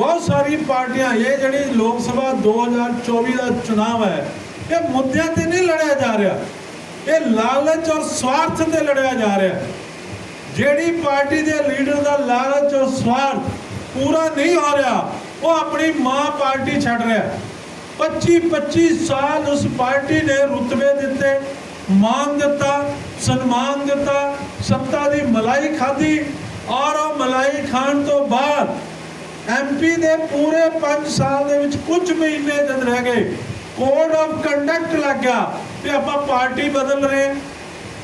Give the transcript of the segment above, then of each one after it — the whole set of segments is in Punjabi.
ਬਹੁਤ ਸਾਰੀ ਪਾਰਟੀਆਂ ਇਹ ਜਿਹੜੀ ਲੋਕ ਸਭਾ 2024 ਦਾ ਚੁਣਾਵ ਹੈ, ਇਹ ਮੁੱਦਿਆਂ ਤੇ ਨਹੀਂ ਲੜਿਆ ਜਾ ਰਿਹਾ। ਇਹ ਲਾਲਚ ਔਰ ਸਵਾਰਥ ਤੇ ਲੜਿਆ ਜਾ ਰਿਹਾ। ਜਿਹੜੀ ਪਾਰਟੀ ਦੇ ਲੀਡਰ ਦਾ ਲਾਲਚ ਔਰ ਸਵਾਰਥ ਪੂਰਾ ਨਹੀਂ ਹੋ ਰਿਹਾ, ਉਹ ਆਪਣੀ ਮਾਂ ਪਾਰਟੀ ਛੱਡ ਰਿਹਾ। 25 25 ਸਾਲ ਉਸ ਪਾਰਟੀ ਨੇ ਰੁਤਬੇ ਦਿੱਤੇ ਮਾਨ ਦਿੱਤਾ, ਸਨਮਾਨ ਦਿੱਤਾ, ਸੱਤਾ ਦੀ ਮਲਾਈ ਖਾਧੀ ਔਰ ਉਹ ਮਲਾਈ ਖਾਣ ਤੋਂ ਬਾਅਦ ਐਮਪੀ ਦੇ ਪੂਰੇ 5 ਸਾਲ ਦੇ ਵਿੱਚ ਕੁਝ ਮਹੀਨੇ ਜਦ ਰਹਿ ਗਏ। ਕੋਡ ਆਫ ਕੰਡਕਟ ਲੱਗ ਗਿਆ ਤੇ ਆਪਾਂ ਪਾਰਟੀ ਬਦਲ ਰਹੇ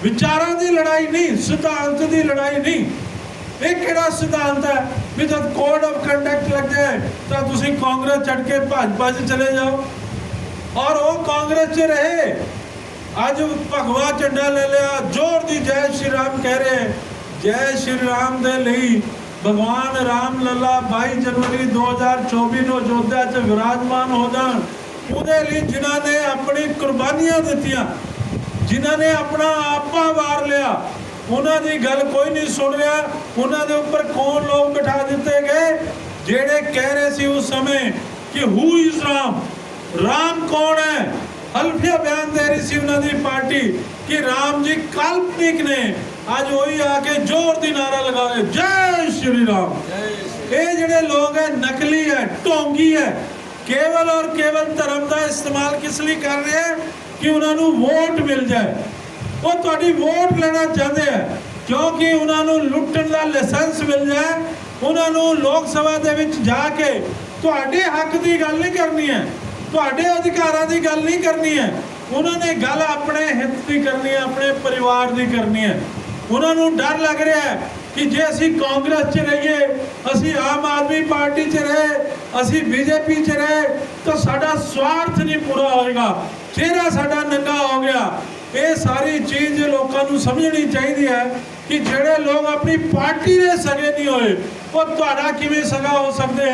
ਵਿਚਾਰਾਂ ਦੀ ਲੜਾਈ ਨਹੀਂ, ਸਿਧਾਂਤ ਦੀ ਲੜਾਈ ਨਹੀਂ। ਇਹ ਕਿਹੜਾ ਸਿਧਾਂਤ ਹੈ? ਵੀ ਜਦ ਕੋਡ ਆਫ ਕੰਡਕਟ ਲੱਗ ਜਾਏ, ਤਾਂ ਤੁਸੀਂ ਕਾਂਗਰਸ ਛੱਡ ਕੇ ਭਾਜਪਾ 'ਚ ਚਲੇ ਜਾਓ। ਔਰ ਉਹ ਕਾਂਗਰਸ 'ਚ ਰਹੇ। ਅੱਜ ਭਗਵਾ ਝੰਡਾ ਲੈ ਲਿਆ। ਜ਼ੋਰ ਦੀ ਜੈ ਸ਼੍ਰੀ ਰਾਮ ਕਹਿ ਰਹੇ ਜੈ ਸ਼੍ਰੀ ਰਾਮ ਦੇ ਲਈ ਭਗਵਾਨ ਰਾਮ ਲੱਲਾ 22 ਜਨਵਰੀ 2024 ਨੂੰ ਅਯੋਧਿਆ 'ਚ ਵਿਰਾਜਮਾਨ ਹੋ ਜਾਣ। ਉਹਦੇ ਲਈ ਜਿਨ੍ਹਾਂ ਨੇ ਆਪਣੀ ਕੁਰਬਾਨੀਆਂ ਦਿੱਤੀਆਂ, ਜਿਨ੍ਹਾਂ ਨੇ ਆਪਣਾ ਆਪਾ ਵਾਰ ਲਿਆ, ਉਹਨਾਂ ਦੀ ਗੱਲ ਕੋਈ ਨਹੀਂ ਸੁਣ ਰਿਹਾ। ਉਹਨਾਂ ਦੇ ਉੱਪਰ ਕੌਣ ਲੋਕ ਬਿਠਾ ਦਿੱਤੇ ਗਏ? ਜਿਹੜੇ ਕਹਿ ਰਹੇ ਸੀ ਉਸ ਸਮੇਂ ਕਿ ਹੂ ਇਜ਼ ਰਾਮ? ਰਾਮ ਕੌਣ ਹੈ? ਹਲਫੀਆ ਬਿਆਨ ਦੇ ਰਹੀ ਸੀ ਉਹਨਾਂ ਦੀ ਪਾਰਟੀ ਕਿ ਰਾਮ ਜੀ ਕਾਲਪਨਿਕ ਨੇ। ਅੱਜ ਉਹੀ ਆ ਕੇ ਜ਼ੋਰ ਦੀ ਨਾਰਾ ਲਗਾ ਰਹੇ। ਜੈ ਸ਼੍ਰੀ ਰਾਮ। ਇਹ ਜਿਹੜੇ ਲੋਕ ਹੈ, ਨਕਲੀ ਹੈ, ਢੋਂਗੀ ਹੈ, ਕੇਵਲ ਔਰ ਕੇਵਲ ਧਰਮ ਦਾ ਇਸਤੇਮਾਲ ਕਿਸ ਲਈ ਕਰ ਰਹੇ ਹੈ? ਕਿ ਉਹਨਾਂ ਨੂੰ ਵੋਟ ਮਿਲ ਜਾਏ। ਉਹ ਤੁਹਾਡੀ ਵੋਟ ਲੈਣਾ ਚਾਹੁੰਦੇ ਆ ਕਿਉਂਕਿ ਉਹਨਾਂ ਨੂੰ ਲੁੱਟਣ ਦਾ ਲਾਇਸੈਂਸ ਮਿਲ ਜਾਏ, ਉਹਨਾਂ ਨੂੰ ਲੋਕ ਸਭਾ ਦੇ ਵਿੱਚ ਜਾ ਕੇ ਤੁਹਾਡੇ ਹੱਕ ਦੀ ਗੱਲ ਨਹੀਂ ਕਰਨੀ ਹੈ, ਤੁਹਾਡੇ ਅਧਿਕਾਰਾਂ ਦੀ ਗੱਲ ਨਹੀਂ ਕਰਨੀ ਹੈ। ਉਹਨਾਂ ਨੇ ਗੱਲ ਆਪਣੇ ਹਿੱਤ ਦੀ ਕਰਨੀ ਹੈ, ਆਪਣੇ ਪਰਿਵਾਰ ਦੀ ਕਰਨੀ ਹੈ। ਉਹਨਾਂ ਨੂੰ ਡਰ ਲੱਗ ਰਿਹਾ ਹੈ ਕਿ ਜੇ ਅਸੀਂ ਕਾਂਗਰਸ 'ਚ ਰਹੀਏ, ਅਸੀਂ ਆਮ ਆਦਮੀ ਪਾਰਟੀ 'ਚ ਰਹੇ, ਅਸੀਂ ਬੀਜੇਪੀ 'ਚ ਰਹੇ, ਤਾਂ ਸਾਡਾ ਸਵਾਰਥ ਨਹੀਂ ਪੂਰਾ ਹੋਏਗਾ ਚਿਹਰਾ ਸਾਡਾ ਨੰਗਾ ਹੋ ਗਿਆ। ਇਹ ਸਾਰੀ ਚੀਜ਼ ਲੋਕਾਂ ਨੂੰ ਸਮਝਣੀ ਚਾਹੀਦੀ ਹੈ ਕਿ ਜਿਹੜੇ ਲੋਕ ਆਪਣੀ ਪਾਰਟੀ ਦੇ ਸਗੇ ਨਹੀਂ ਹੋਏ, ਉਹ ਤੁਹਾਡਾ ਕਿਵੇਂ ਸਗਾ ਹੋ ਸਕਦੇ?